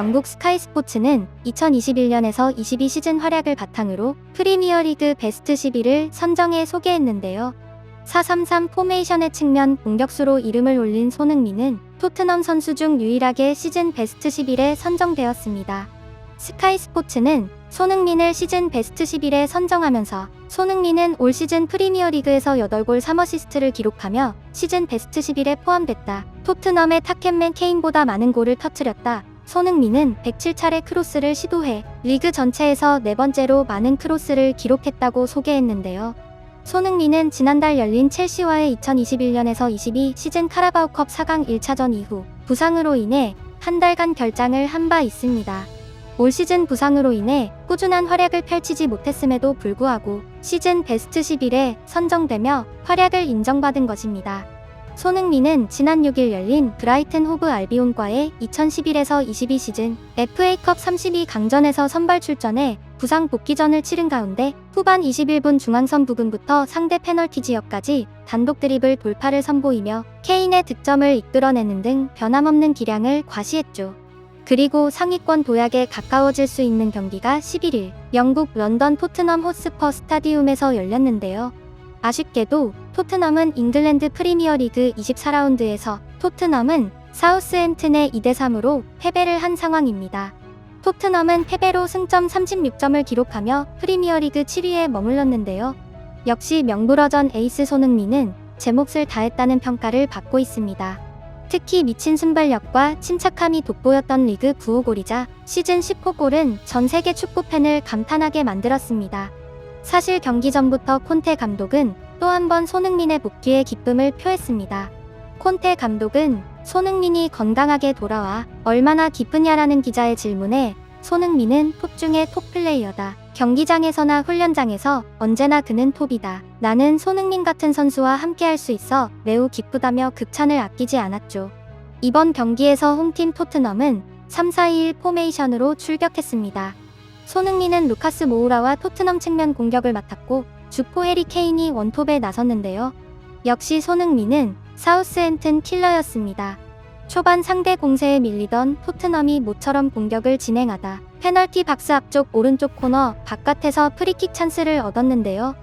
영국 스카이 스포츠는 2021년에서 22 시즌 활약을 바탕으로 프리미어리그 베스트 11을 선정해 소개했는데요. 433 포메이션의 측면 공격수로 이름을 올린 손흥민은 토트넘 선수 중 유일하게 시즌 베스트 11에 선정되었습니다. 스카이 스포츠는 손흥민을 시즌 베스트 11에 선정하면서 손흥민은 올 시즌 프리미어리그에서 8골 3어시스트를 기록하며 시즌 베스트 11에 포함됐다. 토트넘의 타켓맨 케인보다 많은 골을 터뜨렸다. 손흥민은 107차례 크로스를 시도해 리그 전체에서 네 번째로 많은 크로스를 기록했다고 소개했는데요. 손흥민은 지난달 열린 첼시와의 2021년에서 22 시즌 카라바오컵 4강 1차전 이후 부상으로 인해 한 달간 결장을 한 바 있습니다. 올 시즌 부상으로 인해 꾸준한 활약을 펼치지 못했음에도 불구하고 시즌 베스트 11에 선정되며 활약을 인정받은 것입니다. 손흥민은 지난 6일 열린 브라이튼 호브 알비온과의 2011에서 22 시즌 FA컵 32 강전에서 선발 출전해 부상 복귀전을 치른 가운데 후반 21분 중앙선 부근부터 상대 페널티 지역까지 단독 드리블 돌파를 선보이며 케인의 득점을 이끌어내는 등 변함없는 기량을 과시했죠. 그리고 상위권 도약에 가까워질 수 있는 경기가 11일 영국 런던 토트넘 호스퍼 스타디움에서 열렸는데요. 아쉽게도 토트넘은 잉글랜드 프리미어리그 24라운드에서 토트넘은 사우스햄튼의 2대3으로 패배를 한 상황입니다. 토트넘은 패배로 승점 36점을 기록하며 프리미어리그 7위에 머물렀는데요. 역시 명불허전 에이스 손흥민은 제 몫을 다했다는 평가를 받고 있습니다. 특히 미친 순발력과 침착함이 돋보였던 리그 9호 골이자 시즌 10호 골은 전 세계 축구 팬을 감탄하게 만들었습니다. 사실 경기 전부터 콘테 감독은 또 한 번 손흥민의 복귀에 기쁨을 표했습니다. 콘테 감독은 손흥민이 건강하게 돌아와 얼마나 기쁘냐라는 기자의 질문에 손흥민은 톱 중에 톱 플레이어다. 경기장에서나 훈련장에서 언제나 그는 톱이다. 나는 손흥민 같은 선수와 함께할 수 있어 매우 기쁘다며 극찬을 아끼지 않았죠. 이번 경기에서 홈팀 토트넘은 3-4-2-1 포메이션으로 출격했습니다. 손흥민은 루카스 모우라와 토트넘 측면 공격을 맡았고 주포 해리 케인이 원톱에 나섰는데요. 역시 손흥민은 사우스햄튼 킬러였습니다. 초반 상대 공세에 밀리던 토트넘이 모처럼 공격을 진행하다 페널티 박스 앞쪽 오른쪽 코너 바깥에서 프리킥 찬스를 얻었는데요.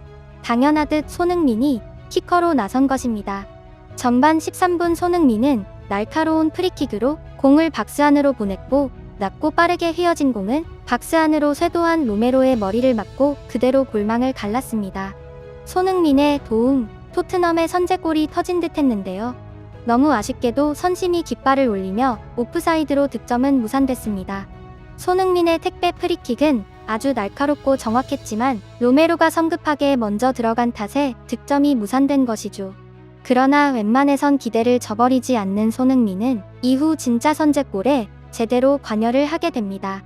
당연하듯 손흥민이 키커로 나선 것입니다. 전반 13분 손흥민은 날카로운 프리킥으로 공을 박스 안으로 보냈고 낮고 빠르게 휘어진 공은 박스 안으로 쇄도한 로메로의 머리를 맞고 그대로 골망을 갈랐습니다. 손흥민의 도움, 토트넘의 선제골이 터진 듯 했는데요. 너무 아쉽게도 선심이 깃발을 올리며 오프사이드로 득점은 무산됐습니다. 손흥민의 택배 프리킥은 아주 날카롭고 정확했지만 로메로가 성급하게 먼저 들어간 탓에 득점이 무산된 것이죠. 그러나 웬만해선 기대를 저버리지 않는 손흥민은 이후 진짜 선제골에 제대로 관여를 하게 됩니다.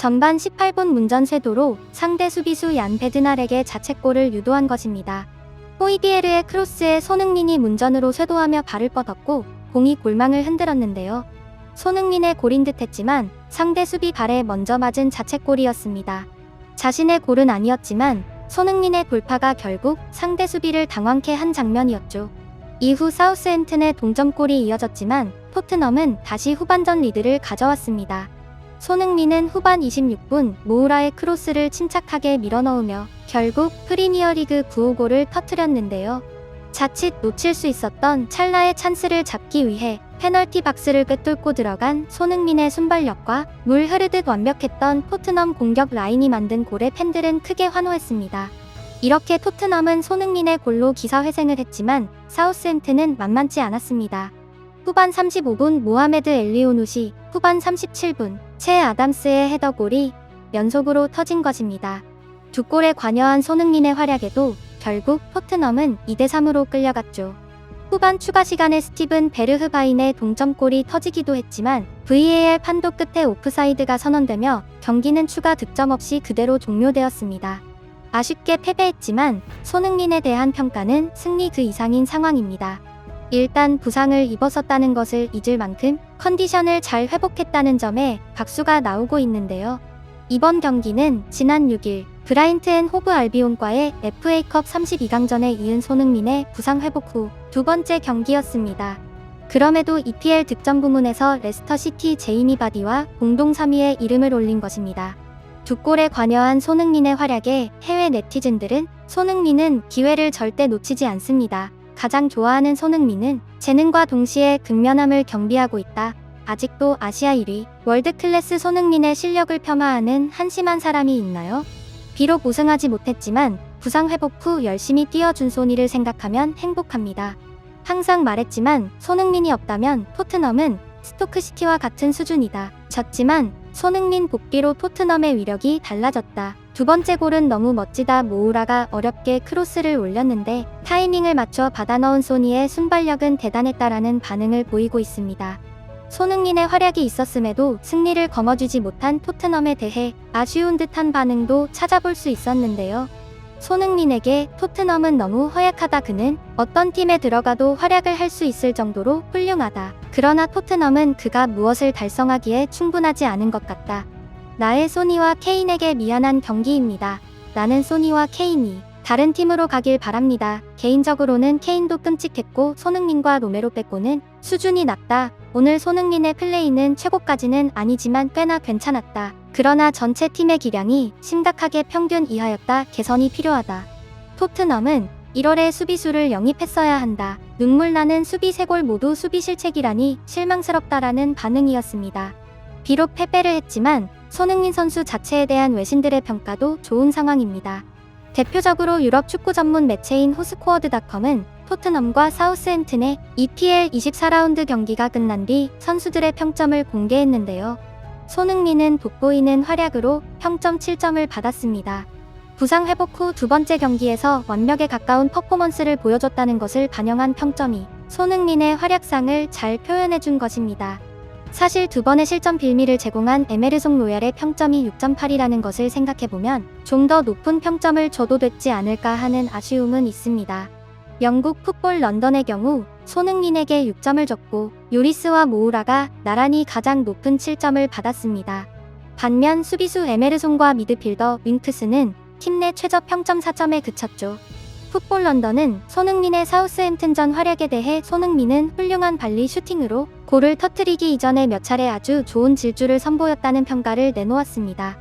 전반 18분 문전 쇄도로 상대 수비수 얀 베드날에게 자책골을 유도한 것입니다. 호이비에르의 크로스에 손흥민이 문전으로 쇄도하며 발을 뻗었고 공이 골망을 흔들었는데요. 손흥민의 골인 듯 했지만 상대 수비 발에 먼저 맞은 자책골이었습니다. 자신의 골은 아니었지만 손흥민의 돌파가 결국 상대 수비를 당황케 한 장면이었죠. 이후 사우스햄튼의 동점골이 이어졌지만 토트넘은 다시 후반전 리드를 가져왔습니다. 손흥민은 후반 26분 모우라의 크로스를 침착하게 밀어넣으며 결국 프리미어리그 9호 골을 터뜨렸는데요. 자칫 놓칠 수 있었던 찰나의 찬스를 잡기 위해 페널티 박스를 꿰뚫고 들어간 손흥민의 순발력과 물 흐르듯 완벽했던 토트넘 공격 라인이 만든 골에 팬들은 크게 환호했습니다. 이렇게 토트넘은 손흥민의 골로 기사회생을 했지만 사우스햄튼은 만만치 않았습니다. 후반 35분 모하메드 엘리오누시, 후반 37분 채 아담스의 헤더골이 연속으로 터진 것입니다. 두 골에 관여한 손흥민의 활약에도 결국 토트넘은 2대3으로 끌려갔죠. 후반 추가 시간에 스티븐 베르흐바인의 동점골이 터지기도 했지만 VAR 판독 끝에 오프사이드가 선언되며 경기는 추가 득점 없이 그대로 종료되었습니다. 아쉽게 패배했지만 손흥민에 대한 평가는 승리 그 이상인 상황입니다. 일단 부상을 입었었다는 것을 잊을 만큼 컨디션을 잘 회복했다는 점에 박수가 나오고 있는데요. 이번 경기는 지난 6일 브라인트 앤 호브 알비온과의 FA컵 32강전에 이은 손흥민의 부상 회복 후 두 번째 경기였습니다. 그럼에도 EPL 득점 부문에서 레스터 시티 제이미 바디와 공동 3위에 이름을 올린 것입니다. 두 골에 관여한 손흥민의 활약에 해외 네티즌들은 손흥민은 기회를 절대 놓치지 않습니다. 가장 좋아하는 손흥민은 재능과 동시에 극면함을 경비하고 있다. 아직도 아시아 1위, 월드 클래스 손흥민의 실력을 폄하하는 한심한 사람이 있나요? 비록 우승하지 못했지만 부상 회복 후 열심히 뛰어준 소니를 생각하면 행복합니다. 항상 말했지만 손흥민이 없다면 토트넘은 스토크시티와 같은 수준이다. 졌지만 손흥민 복귀로 토트넘의 위력이 달라졌다. 두 번째 골은 너무 멋지다 모우라가 어렵게 크로스를 올렸는데 타이밍을 맞춰 받아 넣은 소니의 순발력은 대단했다라는 반응을 보이고 있습니다. 손흥민의 활약이 있었음에도 승리를 거머쥐지 못한 토트넘에 대해 아쉬운 듯한 반응도 찾아볼 수 있었는데요. 손흥민에게 토트넘은 너무 허약하다 그는 어떤 팀에 들어가도 활약을 할 수 있을 정도로 훌륭하다. 그러나 토트넘은 그가 무엇을 달성하기에 충분하지 않은 것 같다. 나의 소니와 케인에게 미안한 경기입니다. 나는 소니와 케인이 다른 팀으로 가길 바랍니다. 개인적으로는 케인도 끔찍했고 손흥민과 로메로 빼고는 수준이 낮다. 오늘 손흥민의 플레이는 최고까지는 아니지만 꽤나 괜찮았다. 그러나 전체 팀의 기량이 심각하게 평균 이하였다. 개선이 필요하다. 토트넘은 1월에 수비수를 영입했어야 한다. 눈물 나는 수비 세 골 모두 수비 실책이라니 실망스럽다라는 반응이었습니다. 비록 패배를 했지만 손흥민 선수 자체에 대한 외신들의 평가도 좋은 상황입니다. 대표적으로 유럽 축구 전문 매체인 호스코어드닷컴은 토트넘과 사우스햄튼의 EPL 24라운드 경기가 끝난 뒤 선수들의 평점을 공개했는데요. 손흥민은 돋보이는 활약으로 평점 7점을 받았습니다. 부상 회복 후 두 번째 경기에서 완벽에 가까운 퍼포먼스를 보여줬다는 것을 반영한 평점이 손흥민의 활약상을 잘 표현해준 것입니다. 사실 두 번의 실점 빌미를 제공한 에메르송 로얄의 평점이 6.8이라는 것을 생각해보면 좀 더 높은 평점을 줘도 됐지 않을까 하는 아쉬움은 있습니다. 영국 풋볼 런던의 경우 손흥민에게 6점을 줬고 요리스와 모우라가 나란히 가장 높은 7점을 받았습니다. 반면 수비수 에메르송과 미드필더 윙크스는 팀 내 최저 평점 4점에 그쳤죠. 풋볼 런던은 손흥민의 사우스햄튼전 활약에 대해 손흥민은 훌륭한 발리 슈팅으로 골을 터트리기 이전에 몇 차례 아주 좋은 질주를 선보였다는 평가를 내놓았습니다.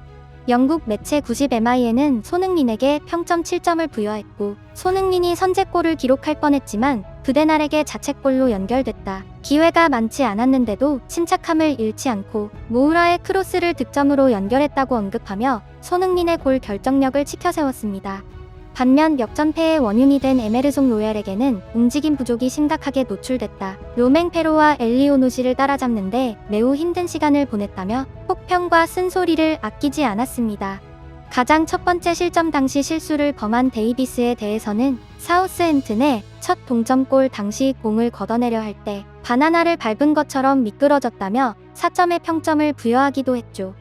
영국 매체 90MI에는 손흥민에게 평점 7점을 부여했고 손흥민이 선제골을 기록할 뻔했지만 부데날에게 자책골로 연결됐다. 기회가 많지 않았는데도 침착함을 잃지 않고 모우라의 크로스를 득점으로 연결했다고 언급하며 손흥민의 골 결정력을 치켜세웠습니다. 반면 역전패의 원흉이 된 에메르송 로얄에게는 움직임 부족이 심각하게 노출됐다. 로맹페로와 엘리오노시를 따라잡는데 매우 힘든 시간을 보냈다며 폭평과 쓴소리를 아끼지 않았습니다. 가장 첫 번째 실점 당시 실수를 범한 데이비스에 대해서는 사우스햄튼의 첫 동점골 당시 공을 걷어내려 할 때 바나나를 밟은 것처럼 미끄러졌다며 4점의 평점을 부여하기도 했죠.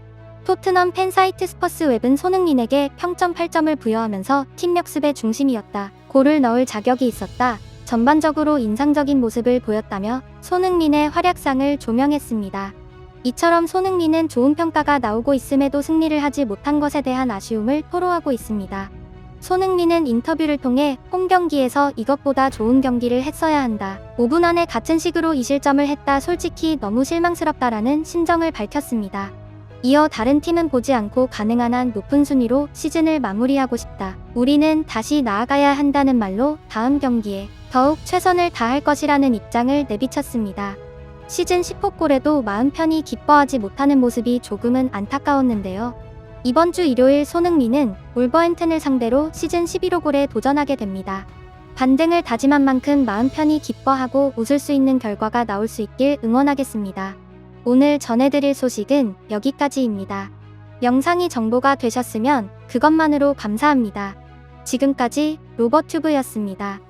토트넘 팬사이트 스퍼스 웹은 손흥민에게 평점 8점을 부여하면서 팀 역습의 중심이었다. 골을 넣을 자격이 있었다. 전반적으로 인상적인 모습을 보였다며 손흥민의 활약상을 조명했습니다. 이처럼 손흥민은 좋은 평가가 나오고 있음에도 승리를 하지 못한 것에 대한 아쉬움을 토로하고 있습니다. 손흥민은 인터뷰를 통해 홈 경기에서 이것보다 좋은 경기를 했어야 한다. 5분 안에 같은 식으로 이 실점을 했다. 솔직히 너무 실망스럽다라는 심정을 밝혔습니다. 이어 다른 팀은 보지 않고 가능한 한 높은 순위로 시즌을 마무리하고 싶다. 우리는 다시 나아가야 한다는 말로 다음 경기에 더욱 최선을 다할 것이라는 입장을 내비쳤습니다. 시즌 10호 골에도 마음 편히 기뻐하지 못하는 모습이 조금은 안타까웠는데요. 이번 주 일요일 손흥민은 울버햄튼을 상대로 시즌 11호 골에 도전하게 됩니다. 반등을 다짐한 만큼 마음 편히 기뻐하고 웃을 수 있는 결과가 나올 수 있길 응원하겠습니다. 오늘 전해드릴 소식은 여기까지입니다. 영상이 정보가 되셨으면 그것만으로 감사합니다. 지금까지 로버튜브였습니다.